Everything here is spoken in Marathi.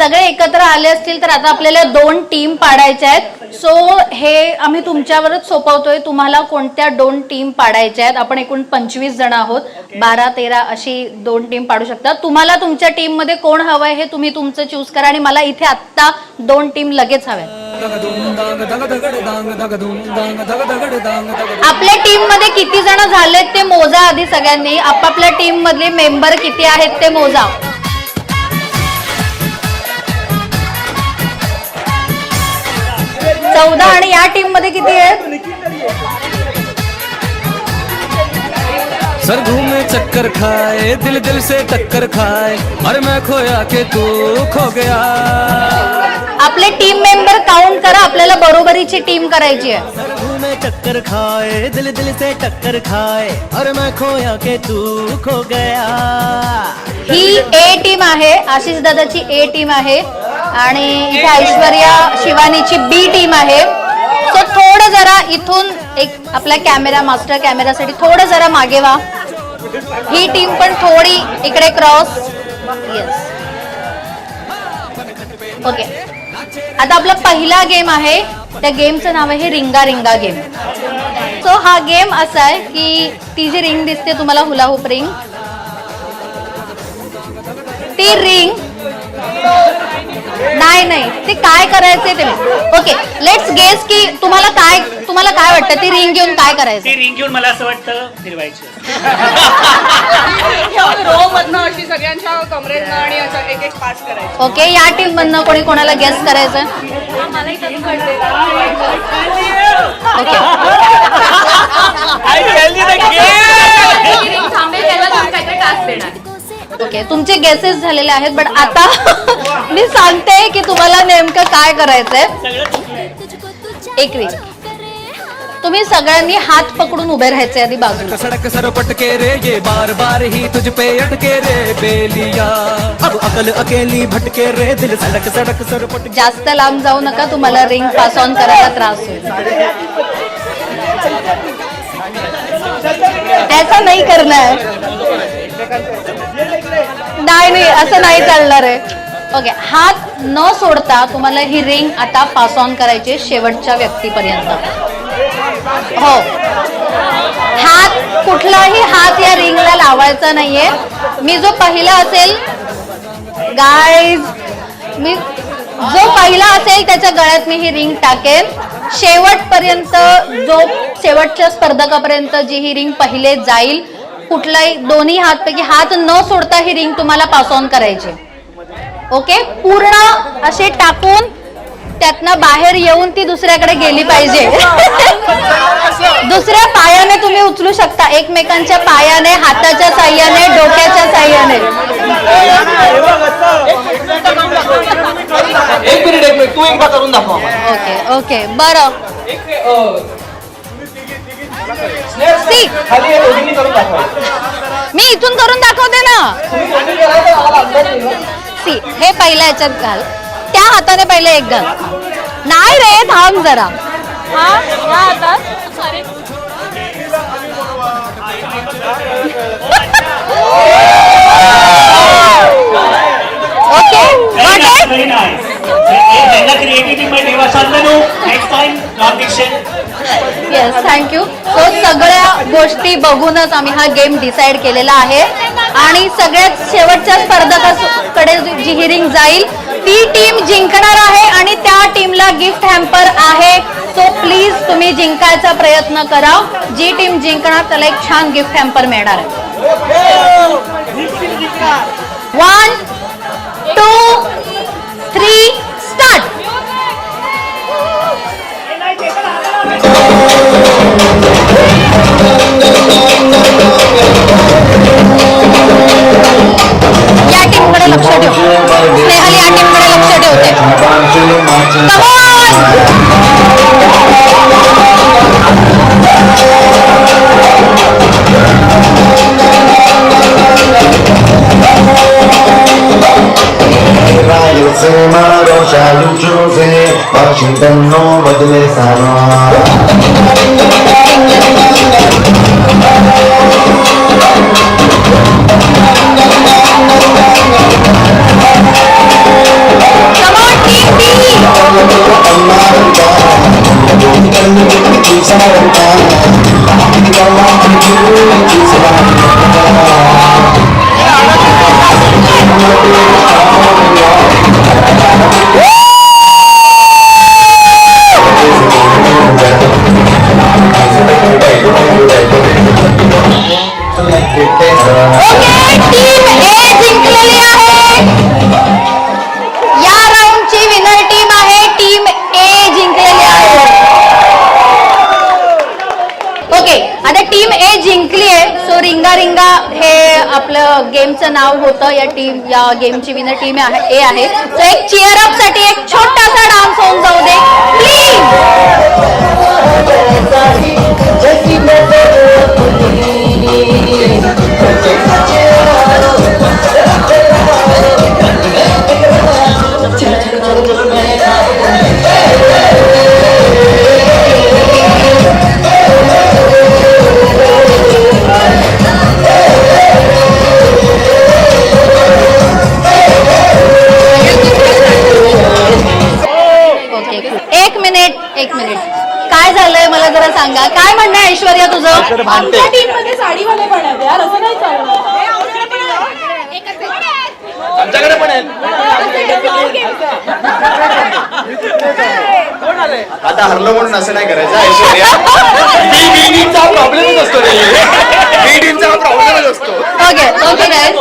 सगळे एकत्र आले असतील तर आता आपल्याला दोन टीम पाडायच्या आहेत. सो हे आम्ही तुमच्यावरच सोपवतोय. तुम्हाला कोणत्या दोन टीम पाडायच्या आहेत? आपण एकूण पंचवीस जण आहोत. बारा तेरा अशी दोन टीम पाडू शकता. तुम्हाला तुमच्या टीममध्ये कोण हवंय हे तुम्ही तुमचं चूज करा आणि मला इथे आत्ता दोन टीम लगेच हव्या. आपल्या टीममध्ये किती जण झालेत ते मोजा आधी सगळ्यांनी. आपापल्या टीम मधले मेंबर किती आहेत ते मोजा. चौदा आणि या टीममध्ये किती आहेत? सर घूमे चक्कर खाए दिल दिल से टक्कर खाए अरे मैं खोया के तू खो गया। आपले टीम मेंबर काउंट करा आपल्याला बरोबरीची टीम करायची आहे. सर घूमे चक्कर खाए दिल दिल से टक्कर खाए अरे मैं खोया के तू खो गया। ही ए टीम आहे आशिष दादाची ए टीम आहे. आणि इथे ऐश्वर्या शिवानीची बी टीम आहे. सो थोडं जरा इथून एक आपल्या कॅमेरा मास्टर कॅमेरासाठी थोडं जरा मागे वा. ही टीम पण थोडी इकडे क्रॉस येस ओके आता आपला पहिला गेम आहे. त्या गेमचं नाव आहे रिंगा रिंगा गेम सो हा गेम असा आहे की ती जी रिंग दिसते तुम्हाला हुलाहुप रिंग ती रिंग नाही नाही. ते काय करायचंय ते ओके लेट्स गेस की तुम्हाला काय तुम्हाला काय वाटतं? ती रिंग घेऊन काय करायचं? ती रिंग घेऊन मला असं वाटतं फिरवायची. रो मधनं अशी सगळ्यांच्या कमरेतनं आणि असं एक एक पास करायचं. ओके या टीम मधनं कोणी कोणाला गेस करायचं? ओके ओके तुमचे गेसेस झालेले आहेत बट आता मी सांगते की तुम्हाला नेमकं काय करायचंय. एक रिंग तुम्ही सगळ्यांनी हात पकडून उभे राहायचे आधी बाजूला. सड़क सर पटके रे ये बार बार ही तुझ पे अटके रे बेलिया. अब अकल अकेली भटके रे दिल सड़क सड़क सर पटके जास्त लांब जाऊ नका तुम्हाला रिंग पास ऑन करायला त्रास होईल. ऐसा नाही करणार. नाही नाही असं नाही चालणार आहे. ओके हात न सोडता तुम्हाला ही रिंग आता पास ऑन करायची शेवटच्या व्यक्तीपर्यंत. हो. हात कुठलाही हात या रिंगला लावायचा नाहीये. मी जो पहिला असेल गाईज मी जो पहिला असेल त्याच्या गळ्यात मी ही रिंग टाकेन. शेवटपर्यंत जो शेवटच्या स्पर्धकापर्यंत जी ही रिंग पहिले जाईल कुठलाही दोन्ही हातपैकी हात न सोडता ही रिंग तुम्हाला पास ऑन करायची. ओके पूर्ण असे टाकून त्यातनं बाहेर येऊन ती दुसऱ्याकडे गेली पाहिजे. दुसऱ्या पायाने तुम्ही उचलू शकता. एकमेकांच्या पायाने हाताच्या साह्याने डोक्याच्या साह्याने. ओके ओके बरं. मि- अं, स्नेहल, सी. खाली एक दोघींनी करून दाखवा. मी इथून करून दाखवते ना. तुम्ही दोघी केला तर आम्हाला अंदाज येईल ना. सी हे पहिल्या याच्यात घाल. त्या हाताने पहिले एक घाल. नाही रे थांब जरा. हा? या हातात. Okay fiction yes thank you so सगळ्या गोष्टी बघूनच आम्ही हा गेम डिसाईड केलेला आहे. आणि सगळ्यात शेवटच्या स्पर्धकाकडे जी हिरिंग जाईल ती टीम जिंकणार आहे आणि त्या टीमला गिफ्ट हॅम्पर आहे. सो प्लीज तुम्ही जिंकायचा प्रयत्न करा. जी टीम जिंकणार त्याला एक छान गिफ्ट हॅम्पर मिळणार आहे. वन टू थ्री स्टार्ट या टीमकडे लक्ष ठेव. स्नेहल या टीमकडे लक्ष ठेवते. Come Thank you. Team A जिंकली आहे. सो रिंगा रिंगा हे आपलं गेमचं नाव होतं. या टीम या गेमची विनर टीम ए आहे. सो एक चेअर अपसाठी एक छोटासा डान्स होऊन जाऊ दे. प्लीज एक मिनिट. काय झालंय मला जरा सांगा. काय म्हणणं आहे ऐश्वर्या तुझं? आमच्या टीममध्ये साडीवाले पण आहेत यार असं नाही आमच्याकडे पण आहेत. आता हरलो म्हणून असं नाही करायचं ऐश्वर्या. प्रॉब्लेमच असतो रे. प्रॉब्लेमच असतो. Okay okay guys